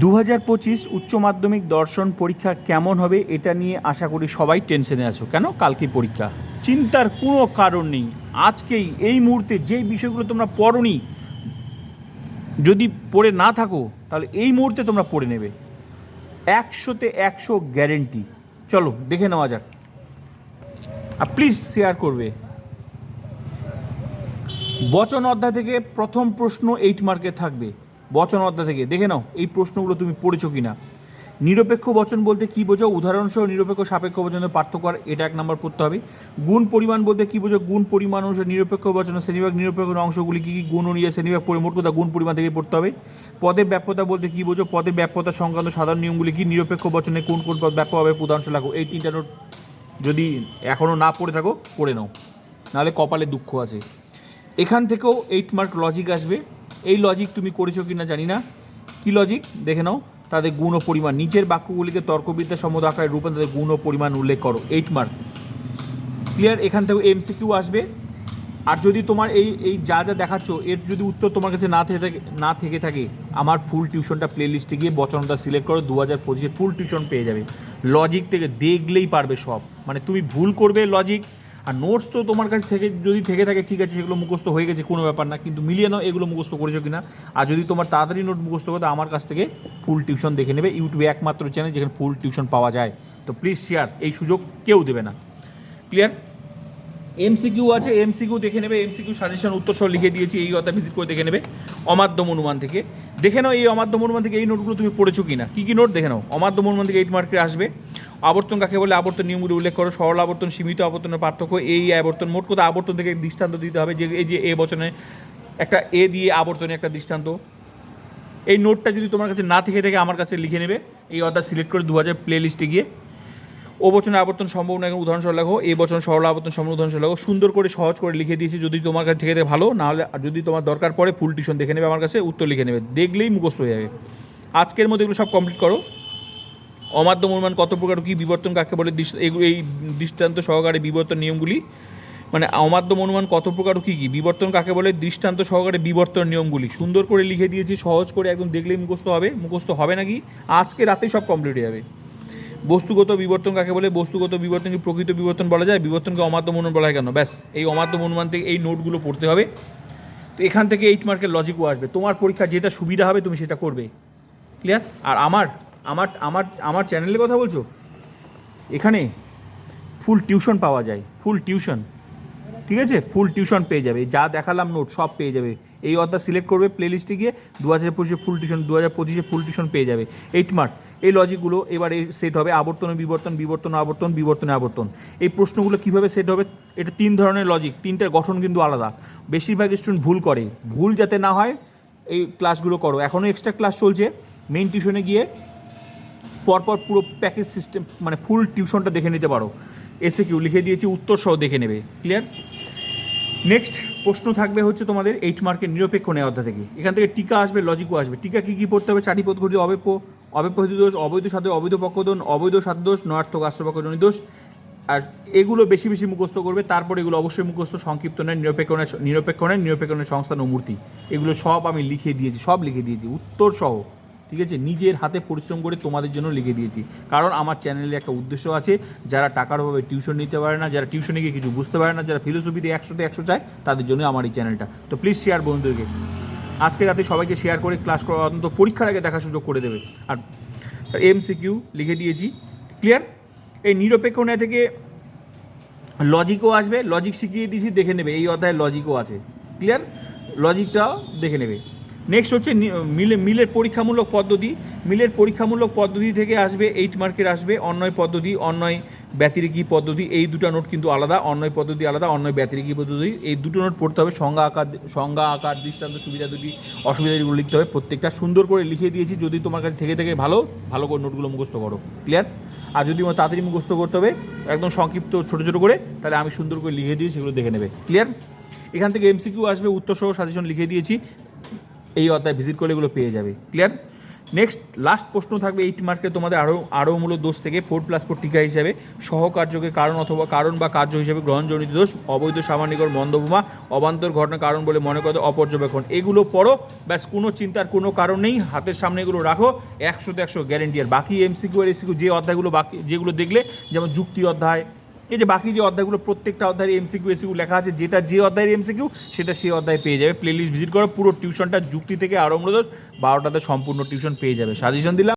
দু হাজার পঁচিশ উচ্চ মাধ্যমিক দর্শন পরীক্ষা কেমন হবে এটা নিয়ে আশা করি সবাই টেনশনে আছো। কেন? কালকে পরীক্ষা। চিন্তার কোনো কারণ নেই। আজকেই, এই মুহূর্তে যেই বিষয়গুলো তোমরা পড়নি, যদি পড়ে না থাকো, তাহলে এই মুহূর্তে তোমরা পড়ে নেবে। একশোতে একশো গ্যারেন্টি। চলো, দেখে নেওয়া যাক। আর প্লিজ শেয়ার করবে। বচন অধ্যায় থেকে প্রথম প্রশ্ন এইট মার্কে থাকবে। বচন অধ্যায় থেকে। দেখে নাও, এই প্রশ্নগুলো তুমি পড়েছো কি না নিরপেক্ষ বচন বলতে কী বোঝো উদাহরণসহ নিরপেক্ষ, সাপেক্ষ বচনের পার্থক্য আর এটা এক নম্বর পড়তে হবে। গুণ পরিমাণ বলতে কী বোঝো গুণ পরিমাণ অনুসারে নিরপেক্ষ বচন শ্রেণীভাগ নিরপেক্ষ অংশগুলি কী কী? গুণ অনুযায়ী শ্রেণীভাগ মোট কথা গুণ পরিমাণ থেকে পড়তে হবে। পদের ব্যাপ্যতা বলতে কী বোঝো পদের ব্যাপ্যতা সংক্রান্ত সাধারণ নিয়মগুলি কি? নিরপেক্ষ বচনে কোন কোন পদ ব্যাপ্য হবে? উদাহরণ লাগো এই তিনটা নোট যদি এখনও না পড়ে থাকো, পড়ে নাও। নাহলে কপালে দুঃখ আছে। এখান থেকেও এইট মার্ক লজিক আসবে। এই লজিক তুমি করেছ কি না জানি না। কি লজিক দেখে নাও। তাদের গুণ ও পরিমাণ। নিচের বাক্যগুলিকে তর্কবিদ্যা সম্মত আকারে রূপে তাদের গুণ ও পরিমাণ উল্লেখ করো। এইট মার্ক ক্লিয়ার এখান থেকে এমসিকিউ আসবে। আর যদি তোমার এই এই যা যা দেখাচ্ছ, এর যদি উত্তর তোমার কাছে না থেকে থাকে না থেকে থাকে, আমার ফুল টিউশনটা প্লে লিস্টে গিয়ে বচনটা সিলেক্ট করো দু হাজার পঁচিশে ফুল টিউশন পেয়ে যাবে। লজিক থেকে দেখলেই পারবে সব। মানে তুমি ভুল করবে লজিক আর নোটস তো তোমার কাছে থেকে, যদি থেকে থাকে, ঠিক আছে, সেগুলো মুখস্থ হয়ে গেছে, কোনো ব্যাপার না। কিন্তু মিলিয়ে নাও, এগুলো মুখস্থ করেছ কিনা। আর যদি তোমার তাড়াতাড়ি নোট মুখস্থ করতে আমার কাছ থেকে ফুল টিউশন দেখে নেবে। ইউটিউবে একমাত্র চ্যানেল যেখানে ফুল টিউশন পাওয়া যায়। তো প্লিজ শেয়ার এই সুযোগ কেউ দেবে না। ক্লিয়ার এমসিকিউ আছে এমসিকিউ দেখে নেবে এমসিকিউ সাজেশন উত্তর লিখে দিয়েছি, এই কথা ভিজিট করে দেখে নেবে। অমাধ্যম অনুমান থেকে। দেখে নাও এই অমাধ্যম অনুমান থেকে এই নোটগুলো তুমি পড়েছো কিনা। কী কী নোট দেখে নাও। অমাধ্যম অনুমান থেকে এইট মার্কে আসবে। আবর্তন কাকে বলে? আবর্তন নিয়মগুলি উল্লেখ করো। সরল আবর্তন, সীমিত আবর্তনের পার্থক্য এই আবর্তন। মোট কথা আবর্তন থেকে দৃষ্টান্ত দিতে হবে যে, এই যে এ বচনে একটা এ দিয়ে আবর্তনে একটা দৃষ্টান্ত। এই নোটটা যদি তোমার কাছে না থেকে থাকে, আমার কাছে লিখে নেবে। এই অর্ডার সিলেক্ট করে দু হাজার প্লে লিস্টে গিয়ে ও বচনে আবর্তন সম্ভব না উদাহরণস্বরূপ লেখো। এই বচন, সরল আবর্তন সম্ভব উদাহরণস্বরূপ লেখো। সুন্দর করে, সহজ করে লিখে দিয়েছি। যদি তোমার কাছে থেকে ভালো। নাহলে যদি তোমার দরকার পড়ে ফুল টিউশন দেখে নেবে আমার কাছে, উত্তর লিখে নেবে। দেখলেই মুখস্থ হয়ে যাবে। আজকের মধ্যে এগুলো সব কমপ্লিট করো। অমাধ্যম অনুমান কত প্রকার কী বিবর্তন কাকে বলে? এই দৃষ্টান্ত সহকারে বিবর্তন নিয়মগুলি মানে অমাধ্যম অনুমান কত প্রকার কী কী? বিবর্তন কাকে বলে? দৃষ্টান্ত সহকারে বিবর্তন নিয়মগুলি। সুন্দর করে লিখে দিয়েছি, সহজ করে একদম দেখলেই মুখস্থ হবে। মুখস্থ হবে নাকি? আজকে রাতেই সব কমপ্লিট হয়ে যাবে। বস্তুগত বিবর্তন কাকে বলে? বস্তুগত বিবর্তন কি প্রকৃত বিবর্তন বলা যায়। বিবর্তনকে অমাধ্যম অনুমান বলা হয় কেন? ব্যাস, এই অমাধ্যম অনুমান থেকে এই নোটগুলো পড়তে হবে। তো এখান থেকে এইট মার্কের লজিকও আসবে। তোমার পরীক্ষা যেটা সুবিধা হবে, তুমি সেটা করবে। ক্লিয়ার আর আমার আমার আমার আমার চ্যানেলের কথা বলছো? এখানে ফুল টিউশন পাওয়া যায় ফুল টিউশন ঠিক আছে? ফুল টিউশন পেয়ে যাবে। যা দেখালাম নোট সব পেয়ে যাবে। এই অর্ডার সিলেক্ট করবে প্লে লিস্টে গিয়ে দু হাজার পঁচিশে ফুল টিউশন দু হাজার পঁচিশে ফুল টিউশন পেয়ে যাবে। এইট মার্ক এই লজিকগুলো এবারে সেট হবে আবর্তনে বিবর্তন বিবর্তন আবর্তন, বিবর্তনে আবর্তন। এই প্রশ্নগুলো কীভাবে সেট হবে? এটা তিন ধরনের লজিক তিনটার গঠন কিন্তু আলাদা। বেশিরভাগ স্টুডেন্ট ভুল করে। ভুল যাতে না হয়, এই ক্লাসগুলো করো। এখনও এক্সট্রা ক্লাস চলছে। মেইন টিউশনে গিয়ে পরপর পুরো প্যাকেজ সিস্টেম মানে ফুল টিউশনটা দেখে নিতে পারো। এসে কিউ লিখে দিয়েছি উত্তর সহ দেখে নেবে। ক্লিয়ার নেক্সট প্রশ্ন থাকবে হচ্ছে তোমাদের এইট মার্কের নিরপেক্ষ নেওয়া অধ্যায় থেকে। এখান থেকে টিকা আসবে লজিকও আসবে। টিকা কী কী পড়তে হবে? চারি পদ্ধতি অবেপ্য অবেপ্য দোষ, অবৈধ সাধ্য, অবৈধ পক্ষদন অবৈধ সাধ্য দোষ, নয়ার্থক আশ্রপক্ষজনী দোষ। আর এগুলো বেশি বেশি মুখস্থ করবে, তারপর এগুলো অবশ্যই মুখস্থ, সংক্ষিপ্ত নেয় নিরপেক্ষণের নিরপেক্ষণের নিরপেক্ষণের সংস্থান ও মূর্তি। এগুলো সব আমি লিখে দিয়েছি, সব লিখে দিয়েছি উত্তর সহ ঠিক আছে? নিজের হাতে পরিশ্রম করে তোমাদের জন্য লিখে দিয়েছি। কারণ আমার চ্যানেলে একটা উদ্দেশ্য আছে, যারা টাকার অভাবে টিউশন নিতে পারে না, যারা টিউশনে গিয়ে কিছু বুঝতে পারে না, যারা ফিলোসফিতে একশোতে একশো চায়, তাদের জন্য আমার এই চ্যানেলটা। তো প্লিজ শেয়ার বন্ধুদেরকে। আজকে রাতে সবাইকে শেয়ার করে ক্লাস করা অন্তত পরীক্ষার আগে দেখার সুযোগ করে দেবে। আর এমসিকিউ লিখে দিয়েছি। ক্লিয়ার এই নিরপেক্ষ ন্যায় থেকে লজিকও আসবে লজিক শিখিয়ে দিয়েছি, দেখে নেবে। এই অধ্যায়ে লজিকও আছে। ক্লিয়ার লজিকটাও দেখে নেবে। নেক্সট হচ্ছে মিলে, মিলের পরীক্ষামূলক পদ্ধতি। মিলের পরীক্ষামূলক পদ্ধতি থেকে আসবে এইট মার্কের আসবে, অন্যয় পদ্ধতি, অন্যয় ব্যতিরেকি পদ্ধতি, এই দুটো নোট কিন্তু আলাদা, অন্যয় পদ্ধতি আলাদা, অন্যয় ব্যতিরেকি পদ্ধতি। এই দুটো নোট পড়তে হবে, সংজ্ঞা আকার সংজ্ঞা আকার, দৃষ্টান্ত, সুবিধা দুটি অসুবিধাগুলো লিখতে হবে। প্রত্যেকটা সুন্দর করে লিখে দিয়েছি, যদি তোমার কাছে থেকে থেকে ভালো ভালো করে নোটগুলো মুখস্থ করো। ক্লিয়ার আর যদি তাড়াতাড়ি মুখস্থ করতে হবে, একদম সংক্ষিপ্ত, ছোটো ছোটো করে, তাহলে আমি সুন্দর করে লিখে দিয়ে সেগুলো দেখে নেবে। ক্লিয়ার এখান থেকে এমসিকিউ আসবে উত্তর সহ সাজেশন লিখে দিয়েছি। এই অধ্যায় ভিজিট করলে এগুলো পেয়ে যাবে। ক্লিয়ার নেক্সট লাস্ট প্রশ্ন থাকবে এইট মার্কে তোমাদের আরও আরও মূল দোষ থেকে ফোর প্লাস ফোর টিকা হিসাবে সহকার্যকে কারণ অথবা কারণ বা কার্য হিসাবে গ্রহণজনিত দোষ, অবৈধ, সামান্যিকর মন্দবোমা অবান্তর ঘটনা, কারণ বলে মনে করতে অপর্যবেক্ষণ, এগুলো পড়ো, ব্যাস কোনো চিন্তার কোনো কারণ নেই, হাতের সামনে এগুলো রাখো, একশোতে একশো গ্যারেন্টি আর বাকি এমসিকিউ আর এসিকিউ যে অধ্যায়গুলো বাকি, যেগুলো দেখলে, যেমন যুক্তি অধ্যায় এই যে বাকি যে অধ্যায়গুলো, প্রত্যেকটা অধ্যায়ের এমসিকিউ এসিকিউ লেখা আছে, যেটা যে অধ্যায়ের এমসিকিউ সেটা সেই অধ্যায় পেয়ে যাবে। প্লেলিস্ট ভিজিট করো, পুরো টিউশনটা যুক্তি থেকে আরম্ভ বারোটাতে সম্পূর্ণ টিউশন পেয়ে যাবে। সাজেশন দিলাম।